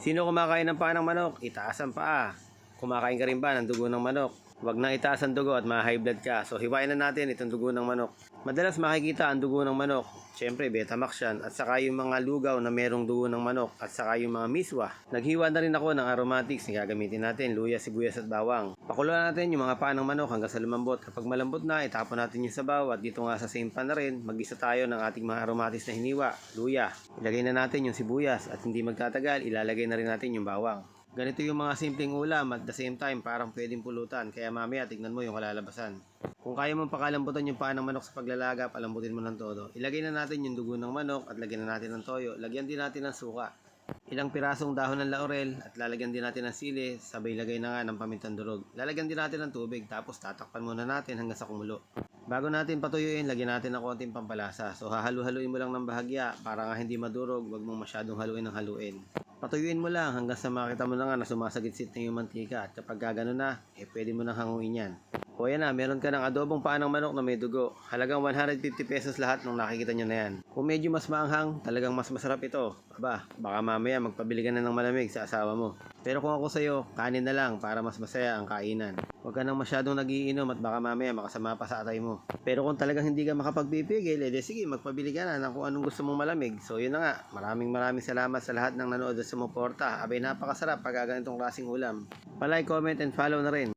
Sino kumakain ng paa ng manok? Itaas ang paa. Kumakain ka rin ba ng dugo ng manok? Huwag nang itaas ang dugo at ma-high blood ka. So, hiwain na natin itong dugo ng manok. Madalas makikita ang dugo ng manok. Siyempre, Betamax yan. At saka yung mga lugaw na merong dugo ng manok. At saka yung mga miswa. Naghiwa na rin ako ng aromatics na gagamitin natin. Luya, sibuyas at bawang. Pakuluan natin yung mga paa ng manok hanggang sa lumambot. Kapag malambot na, itapon natin yung sabaw. At dito nga sa same pan na rin, mag-isa tayo ng ating mga aromatics na hiniwa. Luya. Ilagay na natin yung sibuyas. At hindi magtatagal, ilalagay na rin natin yung bawang. Ganito yung mga simpleng ulam at the same time parang pwedeng pulutan kaya mamaya tignan mo yung kalalabasan. Kung kaya mong pakalambutan yung paa ng manok sa paglalaga, palambutin mo ng todo. Ilagay na natin yung dugo ng manok at lagyan na natin ng toyo. Lagyan din natin ng suka. Ilang pirasong dahon ng laurel at lalagyan din natin ng sili, sabay lagay na nga ng pamintang durog. Lalagyan din natin ng tubig tapos tatakpan muna natin hanggang sa kumulo. Bago natin patuyuin, lagyan natin ng konting pampalasa. So hahalu-haluin mo lang ng bahagya para nga hindi madurog, wag mong masyadong haluin ng haluin. Patuyuin mo lang hanggang sa makita mo na nga na sumasagitsit na yung mantika at kapag gagano na, eh pwede mo nang hanguin yan. O yan na, meron ka ng adobong paa ng manok na may dugo. Halagang 150 pesos lahat nung nakikita nyo na yan. Kung medyo mas maanghang, talagang mas masarap ito. Aba, baka mamaya magpabili ka na ng malamig sa asawa mo. Pero kung ako sa'yo, kanin na lang para mas masaya ang kainan. Huwag ka nang masyadong nagiinom at baka mamaya makasama pa sa atay mo. Pero kung talagang hindi ka makapagpipigil, edi sige, magpabili ka na ng kung anong gusto mong malamig. So yun na nga, maraming maraming salamat sa lahat ng nanood at sumuporta. Abay napakasarap pag ganitong klaseng ulam. Palike, comment, and follow na rin.